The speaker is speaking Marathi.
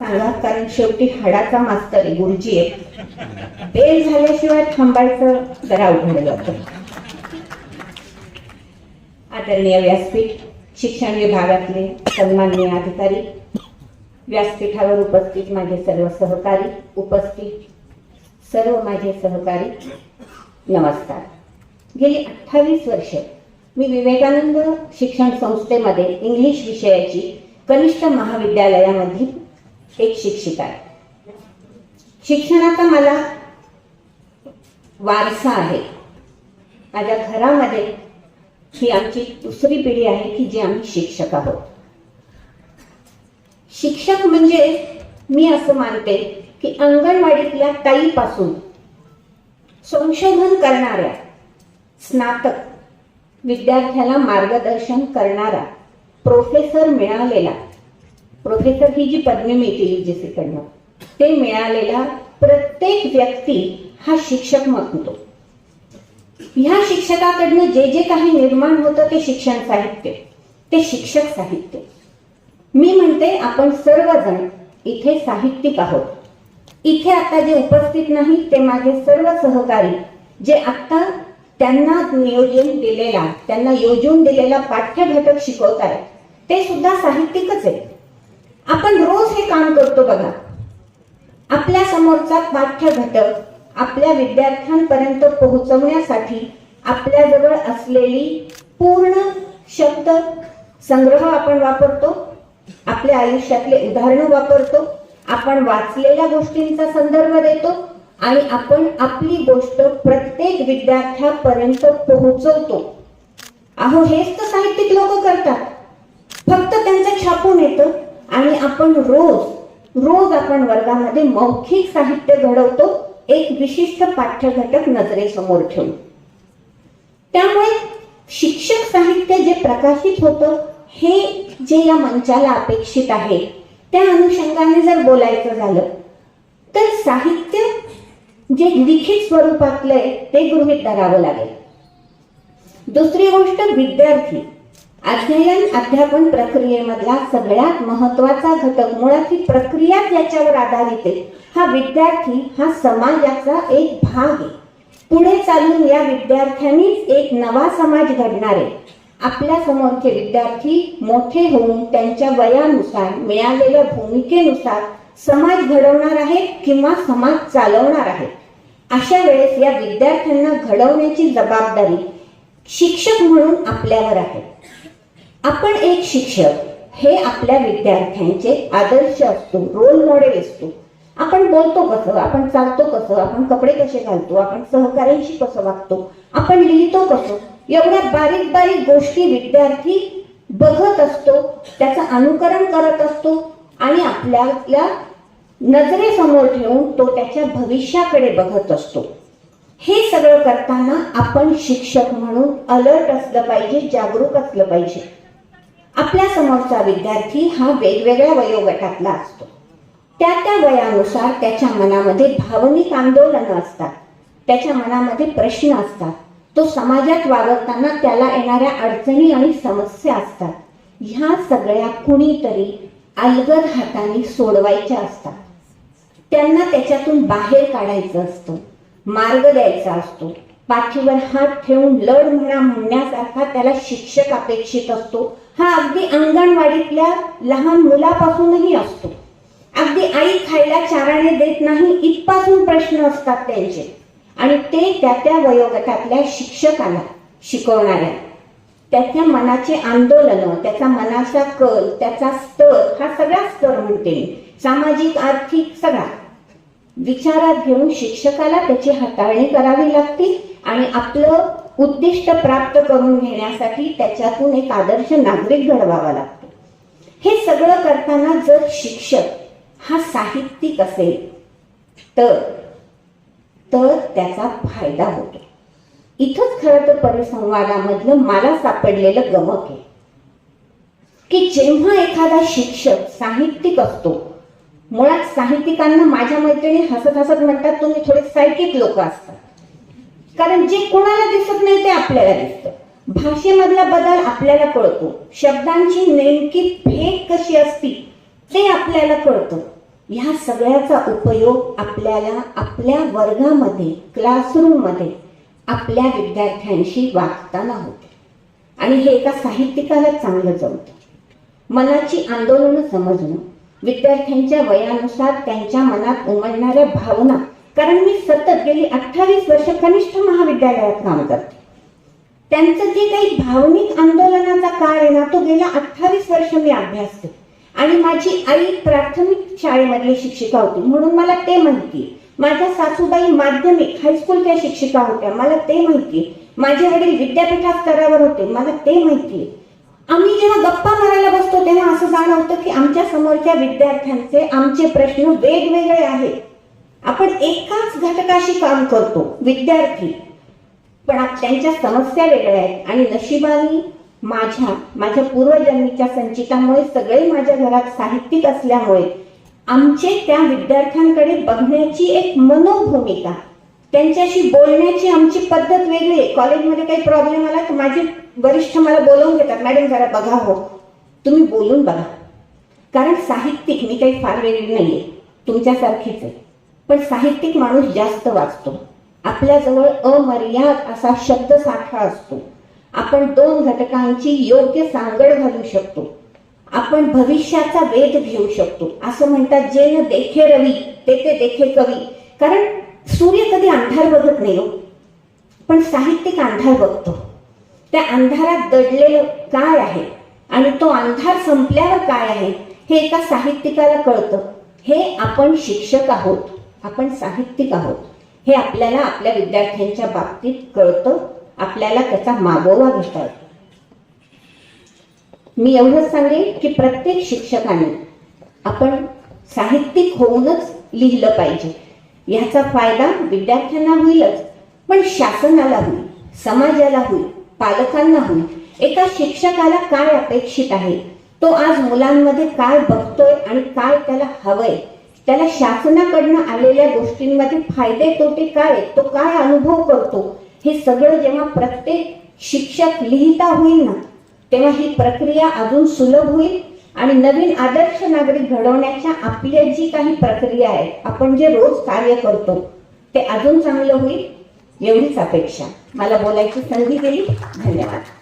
सांगा कारण शेवटी हाडाचा मास्तर आहे गुरुजी आहे बेल झाल्याशिवाय थांबायचं जरा अवघड जात. आदरणीय व्यासपीठ शिक्षण विभागातले सन्माननीय अधिकारी व्यासपीठावर उपस्थित माझे सर्व सहकारी उपस्थित सर्व माझे सहकारी नमस्कार. गेली अठ्ठावीस वर्ष मी विवेकानंद शिक्षण संस्थेमध्ये इंग्लिश विषयाची कनिष्ठ महाविद्यालयामध्ये एक शिक्षिका आहे. शिक्षणाचा मला वारसा आहे. माझ्या घरामध्ये ही आमची दुसरी पिढी आहे की जी आम्ही शिक्षक आहोत. शिक्षक म्हणजे मी असं मानते की अंगणवाडीतल्या ताईपासून संशोधन करणाऱ्या स्नातक विद्यार्थ्याला मार्गदर्शन करणारा प्रोफेसर मिळालेला प्रोफेसर ही जी पदवी मिळते युजीसीकडनं ते मिळालेला प्रत्येक व्यक्ती हा शिक्षक म्हणतो. ह्या शिक्षकाकडनं जे जे काही निर्माण होतं ते शिक्षण साहित्य ते शिक्षक साहित्य. मी म्हणते आपण सर्वजण इथे साहित्यिक आहोत. इथे आता जे उपस्थित नाही ते माझे सर्व सहकारी जे आता त्यांना नियोजन दिलेला त्यांना योजून दिलेला पाठ्यघटक शिकवत आहेत ते सुद्धा साहित्यिकच आहेत. आपण रोज हे काम करतो बघा. आपल्या समोरचा पाठ्यघटक आपल्या विद्यार्थ्यांपर्यंत पोहोचवण्यासाठी आपल्याजवळ असलेली पूर्ण शब्द संग्रह आपण वापरतो आपल्या आयुष्यातले उदाहरणं वापरतो आपण वाचलेल्या गोष्टींचा संदर्भ देतो आणि आपण आपली गोष्ट प्रत्येक विद्यार्थ्यापर्यंत पोहोचवतो. अहो हेच तर साहित्यिक लोक करतात. फक्त त्यांचं छापून येतं. आणि आपण रोज रोज आपण वर्गामध्ये मौखिक साहित्य घडवतो एक विशिष्ट पाठ्यघटक नजरेसमोर ठेवून. त्यामुळे शिक्षक साहित्य जे प्रकाशित होतं हे जे या मंचाला अपेक्षित आहे त्या अनुषंगाने जर बोलायचं झालं तर साहित्य जे लिखित स्वरूपातलं आहे ते गृहीत धरावं लागेल. दुसरी गोष्ट विद्यार्थी. अध्ययन अध्यापन प्रक्रियेमधला सगळ्यात महत्त्वाचा घटक मुळात ही प्रक्रिया ज्याच्यावर आधारित आहे. हा विद्यार्थी हा समाजाचा एक भाग आहे. पुढे चालून या विद्यार्थ्यांनीच एक नवा समाज घडणार आहे. आपल्या समोरचे विद्यार्थी मोठे होऊन त्यांच्या वयानुसार मिळालेल्या भूमिकेनुसार समाज घडवणार आहेत किंवा समाज चालवणार आहेत. अशा वेळेस या विद्यार्थ्यांना घडवण्याची जबाबदारी शिक्षक म्हणून आपल्यावर आहे. आपण एक शिक्षक हे आपल्या विद्यार्थ्यांचे आदर्श असतो रोल मॉडेल असतो. आपण बोलतो कसं आपण चालतो कसं आपण कपडे कसे घालतो आपण सहकार्यांशी कसं वागतो आपण लिहितो कसं एवढ्या बारीक बारीक गोष्टी विद्यार्थी बघत असतो त्याचं अनुकरण करत असतो आणि आपल्याला नजरेसमोर ठेवून तो त्याच्या भविष्याकडे बघत असतो. हे सगळं करताना आपण शिक्षक म्हणून अलर्ट असलं पाहिजे जागरूक असलं पाहिजे. आपल्या समोरचा विद्यार्थी हा वेगवेगळ्या वयोगटातला असतो. त्या त्या वयानुसार त्याच्या मनामध्ये भावनिक आंदोलनं असतात. त्याच्या मनामध्ये प्रश्न असतात. तो समाजात वागवताना त्याला येणाऱ्या अडचणी आणि समस्या असतात. ह्या सगळ्या कुणीतरी अलगद हाताने सोडवायच्या असतात. त्यांना त्याच्यातून बाहेर काढायचं असतं. मार्ग द्यायचा असतो. पाठीवर हात ठेवून लढ म्हणा म्हणण्यासारखा त्याला शिक्षक अपेक्षित असतो. हा अगदी अंगणवाडीतल्या लहान मुलापासूनही असतो. अगदी आई खायला चाराने देत नाही इथपासून प्रश्न असतात त्यांचे. आणि ते त्या त्या वयोगटातल्या शिक्षकाला शिकवणाऱ्या. त्याच्या मनाचे आंदोलन त्याचा मनाचा कल त्याचा स्तर हा सगळा स्तर म्हणते मी. सामाजिक आर्थिक सगळा. विचारात घेऊन शिक्षकाला त्याची हाताळणी करावी लागते आणि आपलं उद्दिष्ट प्राप्त करून घेण्यासाठी त्याच्यातून एक आदर्श नागरिक घडवावा लागतो. हे सगळं करताना जर शिक्षक हा साहित्यिक असेल तर तर त्याचा फायदा होतो. इथंच खरं तर परिसंवादामधलं मला सापडलेलं गमक आहे. की जेव्हा एखादा शिक्षक साहित्यिक असतो मुळात साहित्यिकांना माझ्या मैत्रिणी हसत हसत म्हणतात तुम्ही थोडे सायकिक लोक असतात कारण जे कोणाला दिसत नाही ते आपल्याला दिसतं. भाषेमधला बदल आपल्याला कळतो. शब्दांची नेमकी फेक कशी असती ते आपल्याला कळतं. ह्या सगळ्याचा उपयोग आपल्याला आपल्या वर्गामध्ये क्लासरूममध्ये आपल्या विद्यार्थ्यांशी वागताना होते. आणि हे एका साहित्यिकाला चांगलं जमतं. मनाची आंदोलनं समजणं. विद्यार्थ्यांच्या वयानुसार त्यांच्या मनात उमलणाऱ्या भावना कारण मी सतत गेली अठ्ठावीस वर्ष कनिष्ठ महाविद्यालयात काम करते. त्यांचं जे काही भावनिक आंदोलनाचा काळ आहे ना तो गेल्या अठ्ठावीस वर्ष मी अभ्यासते आणि माझी आई प्राथमिक शाळेमधली शिक्षिका होती म्हणून मला ते माहिती. माझ्या सासूबाई माध्यमिक हायस्कूलच्या शिक्षिका होत्या मला ते माहिती. माझे वडील विद्यापीठा स्तरावर होते मला ते माहिती. आम्ही जेव्हा गप्पा मारायला बसतो तेव्हा असं जाणवतं की आमच्या समोरच्या विद्यार्थ्यांचे आमचे प्रश्न वेगवेगळे आहेत. आपण एकाच घटकाशी काम करतो विद्यार्थी. पण आज त्यांच्या समस्या वेगळ्या आहेत आणि नशिबाने माझ्या माझ्या पूर्वजन्मीच्या संचितामुळे सगळे माझ्या घरात साहित्यिक असल्यामुळे आमचे त्या विद्यार्थ्यांकडे बघण्याची एक मनोभूमिका त्यांच्याशी बोलण्याची आमची पद्धत वेगळी आहे. कॉलेजमध्ये काही प्रॉब्लेम आला तर माझे वरिष्ठ मला बोलवून घेतात मॅडम जरा बघा हो. तुम्ही बोलून बघा. कारण साहित्यिक मी काही फार वेगळी आहे तुमच्यासारखीच आहे. पण साहित्यिक माणूस जास्त वाचतो. आपल्याजवळ अमर्याद असा शब्द साठा असतो. आपण दोन घटकांची योग्य सांगड घालू शकतो. आपण भविष्याचा वेध घेऊ शकतो. असं म्हणतात जे न देखे रवी ते ते देखे कवी. कारण सूर्य कधी अंधार बघत नाही हो. पण साहित्यिक अंधार बघतो. त्या अंधारात दडलेलं काय आहे? आणि तो अंधार संपल्यावर काय आहे? हे एका साहित्यिकाला कळतं. हे आपण शिक्षक आहोत. आपण साहित्यिक आहोत. हे आपल्याला आपल्या विद्यार्थ्यांच्या बाबतीत कळतं आपल्याला त्याचा मागोवा घेता येतो. मी एवढंच सांगेन की प्रत्येक शिक्षकाने आपण साहित्यिक होऊनच लिहिलं पाहिजे. याचा फायदा विद्यार्थ्यांना होईलच पण शासनाला होईल समाजाला होईल पालकांना होईल. एका शिक्षकाला काय अपेक्षित आहे? तो आज मुलांमध्ये काय बघतोय आणि काय त्याला हवंय? त्याला शासनाकडनं आलेल्या गोष्टींमध्ये फायदे तोटे काय तो काय अनुभव करतो? हे सगळं जेव्हा प्रत्येक शिक्षक लिहिता होईल ना तेव्हा ही प्रक्रिया अजून सुलभ होईल आणि नवीन आदर्श नागरिक घडवण्याच्या आपल्या जी काही प्रक्रिया आहे आपण जे रोज कार्य करतो ते अजून चांगलं होईल एवढीच अपेक्षा. मला बोलायची संधी दिली. धन्यवाद.